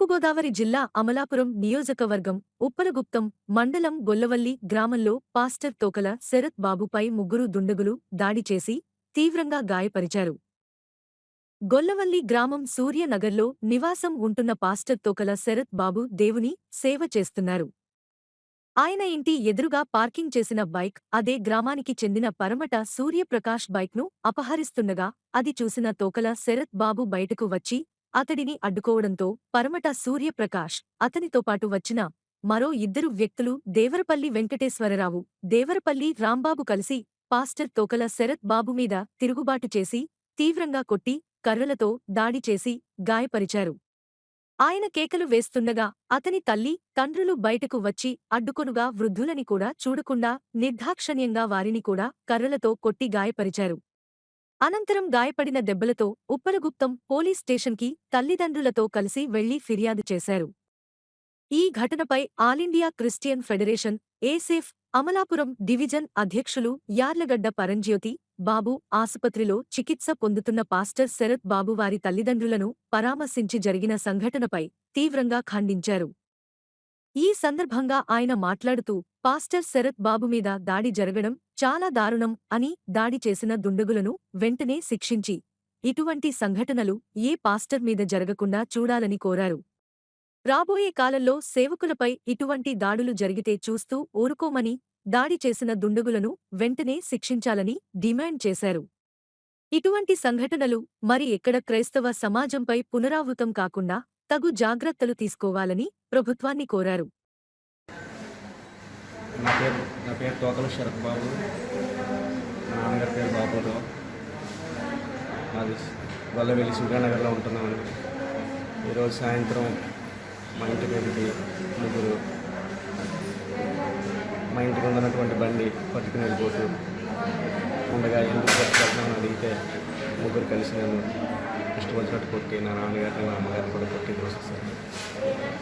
తూర్పుగోదావరి జిల్లా అమలాపురం నియోజకవర్గం ఉప్పలగుప్తం మండలం గొల్లవల్లి గ్రామంలో పాస్టర్ తోకల శరత్ బాబుపై ముగ్గురు దుండగులు దాడి చేసి తీవ్రంగా గాయపరిచారు. గొల్లవల్లి గ్రామం సూర్యనగర్లో నివాసం ఉంటున్న పాస్టర్ తోకల శరత్ బాబు దేవుని సేవ చేస్తున్నారు. ఆయన ఇంటి ఎదురుగా పార్కింగ్ చేసిన బైక్ అదే గ్రామానికి చెందిన పరమట సూర్యప్రకాష్ బైక్ను అపహరిస్తుండగా అది చూసిన తోకల శరత్ బాబు బయటకు వచ్చి అతడిని అడ్డుకోవడంతో పరమట సూర్యప్రకాష్ అతనితో పాటు వచ్చిన మరో ఇద్దరు వ్యక్తులు దేవరపల్లి వెంకటేశ్వరరావు దేవరపల్లి రాంబాబు కలిసి పాస్టర్ తోకల శరత్ బాబు మీద తిరుగుబాటు చేసి తీవ్రంగా కొట్టి కర్రలతో దాడి చేసి గాయపరిచారు. ఆయన కేకలు వేస్తుండగా అతని తల్లి తండ్రులు బయటకు వచ్చి అడ్డుకొనుగా వృద్ధులని కూడా చూడకుండా నిర్దాక్షణ్యంగా వారిని కూడా కర్రలతో కొట్టి గాయపరిచారు. అనంతరం గాయపడిన దెబ్బలతో ఉప్పలగుప్తం పోలీస్ స్టేషన్కి తల్లిదండ్రులతో కలిసి వెళ్ళి ఫిర్యాదు చేశారు. ఈ ఘటనపై ఆలిండియా క్రిస్టియన్ ఫెడరేషన్ ఏసేఫ్ అమలాపురం డివిజన్ అధ్యక్షులు యార్లగడ్డ పరంజ్యోతి బాబు ఆసుపత్రిలో చికిత్స పొందుతున్న పాస్టర్ శరత్ బాబు వారి తల్లిదండ్రులను పరామర్శించి జరిగిన సంఘటనపై తీవ్రంగా ఖండించారు. ఈ సందర్భంగా ఆయన మాట్లాడుతూ పాస్టర్ శరత్ బాబు మీద దాడి జరగడం చాలా దారుణం అని దాడి చేసిన దుండగులను వెంటనే శిక్షించి ఇటువంటి సంఘటనలు ఏ పాస్టర్ మీద జరగకుండా చూడాలని కోరారు. రాబోయే కాలంలో సేవకులపై ఇటువంటి దాడులు జరిగితే చూస్తూ ఊరుకోమని దాడి చేసిన దుండగులను వెంటనే శిక్షించాలని డిమాండ్ చేశారు. ఇటువంటి సంఘటనలు మరి ఎక్కడ క్రైస్తవ సమాజంపై పునరావృతం కాకుండా తగు జాగ్రత్తలు తీసుకోవాలని ప్రభుత్వాన్ని కోరారు. నా పేరు నా పేరు తోకల శరత్ బాబు. మా నాన్నగారి పేరు బాబురావు. మాది సూర్యానగర్లో ఉంటున్నాను. ఈరోజు సాయంత్రం మా ఇంటి మీదకి ముగ్గురు మా ఇంటికి ఉన్నటువంటి బండి పట్టుకుని వెళ్ళిపోతూ ఉండగా ఎందుకు పట్టుకెళ్తున్నామని అడిగితే ముగ్గురు కలిసి నన్ను ఇష్టపచ్చినట్టు కొట్టి నా నాన్నగారిని మా అమ్మగారిని కూడా కొట్టి దోసేశారు.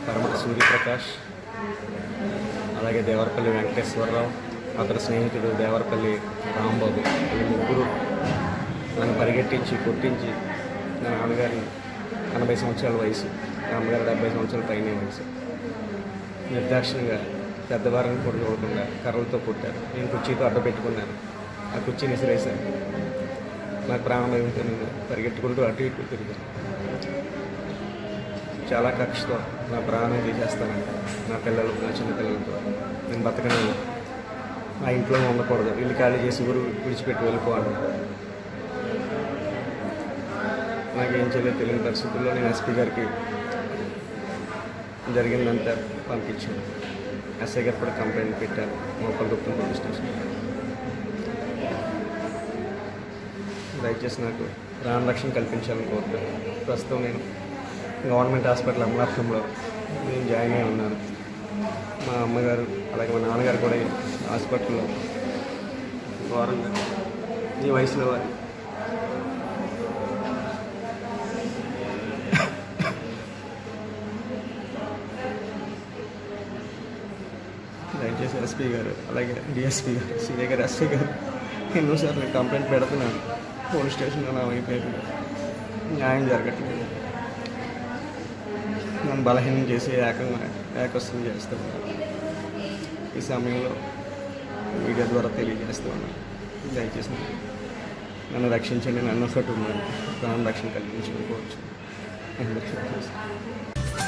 పరమట సూర్యప్రకాష్ అలాగే దేవరపల్లి వెంకటేశ్వరరావు అతని స్నేహితుడు దేవరపల్లి రాంబాబు ఈ ముగ్గురు నన్ను పరిగెట్టించి కొట్టించి నా నాన్నగారిని ఎనభై సంవత్సరాల వయసు నా అమ్మగారు డెబ్బై సంవత్సరాల పైన వయసు. నిర్దాక్షిణంగా పెద్దవారిని కూడా చూడకుండా కర్రలతో కొట్టారు. నేను కుర్చీతో అడ్డ పెట్టుకున్నాను ఆ కుర్చీని విసిరేశాను నాకు ప్రాణం ఏమిటో నేను పరిగెట్టుకుంటూ అటు ఇటు తిరిగాను చాలా కక్షతో నా ప్రాణం తీసేస్తానంట నా పిల్లలు నా చిన్న పిల్లలతో. నేను బతకను నా ఇంట్లో ఉండకూడదు. ఇల్లు ఖాళీ చేసి ఊరు విడిచిపెట్టి వెళ్ళిపోవాలి. నాకేం చేయలేదు తెలియని పరిస్థితుల్లో నేను ఎస్పీ గారికి జరిగిందంతా పంపించాను. ఎస్ఐ గారు కూడా కంప్లైంట్ పెట్టారు. మోపల్ గుప్తం పోలీస్ స్టేషన్ దయచేసి నాకు ప్రాణ రక్షణ కల్పించాలని కోరుతున్నాను. ప్రస్తుతం నేను గవర్నమెంట్ హాస్పిటల్ అమలాపురంలో నేను జాయిన్ అయి ఉన్నాను. మా అమ్మగారు అలాగే మా నాన్నగారు కూడా హాస్పిటల్లో ఘోరంగా ఈ వయసులో వారు. దయచేసి ఎస్పీ గారు అలాగే డిఎస్పీ గారు సిఏ గారు ఎస్పీ గారు ఎన్నోసార్లు నేను కంప్లైంట్ పెడుతున్నాను. పోలీస్ స్టేషన్లో అలా అయిపోయింది న్యాయం జరగట్లేదు. నన్ను బలహీనం చేసి ఏకంగా ఏకస్వం చేస్తున్నాను. ఈ సమయంలో మీడియా ద్వారా తెలియజేస్తున్నాను. దయచేసి నన్ను- రక్షించండి. నన్ను ఒకటి ఉన్నాను ప్రాణ రక్షణ కల్పించుకోవచ్చు అందరికీ